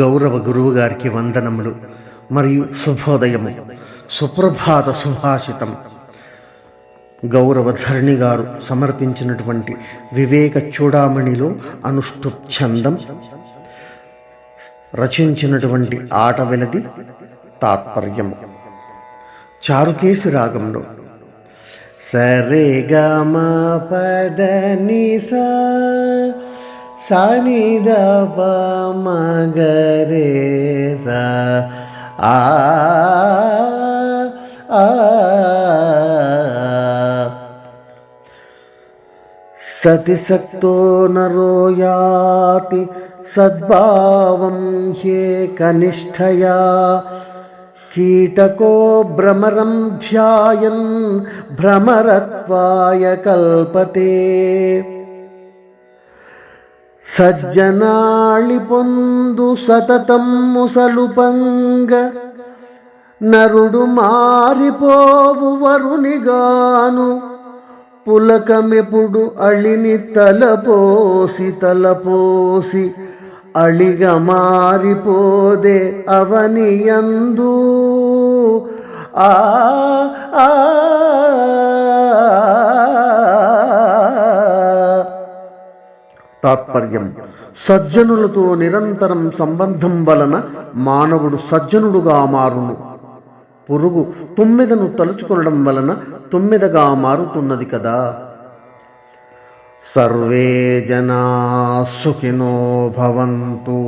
గౌరవ గురువు గారికి వందనములు మరియు శుభోదయము. సుప్రభాత సుభాషితం. గౌరవ ధరణి గారు సమర్పించినటువంటి వివేక చూడామణిలో అనుష్ఠుప్ ఛందం రచించినటువంటి ఆట వెలది తాత్పర్యము. చారుకేసి రాగంలో సరే గమ పద నిసా సాని మగరే సా ఆ. సతి సక్తో నరో యాతి సద్భావం హ్యేకనిష్టయా కీటకో భ్రమరం ధ్యాయన్ భ్రమరత్వాయ కల్పతే. సజ్జనాళి పొందు సతతమ్ము సలుపంగ నరుడు మారిపోవు వరునిగాను. పులకమెపుడు అళిని తలపోసి తలపోసి అళిగ మారిపోదే అవనియందు. ఆ ఆ. తాత్పర్యం. సజ్జనులతో నిరంతరం సంబంధం వలన మానవుడు సజ్జనుడుగా మారును. పురుగు తొమ్మిదను తలుచుకోవడం వలన తొమ్మిదగా మారుతున్నది కదా. సర్వే జనా సుఖినో భవంతు.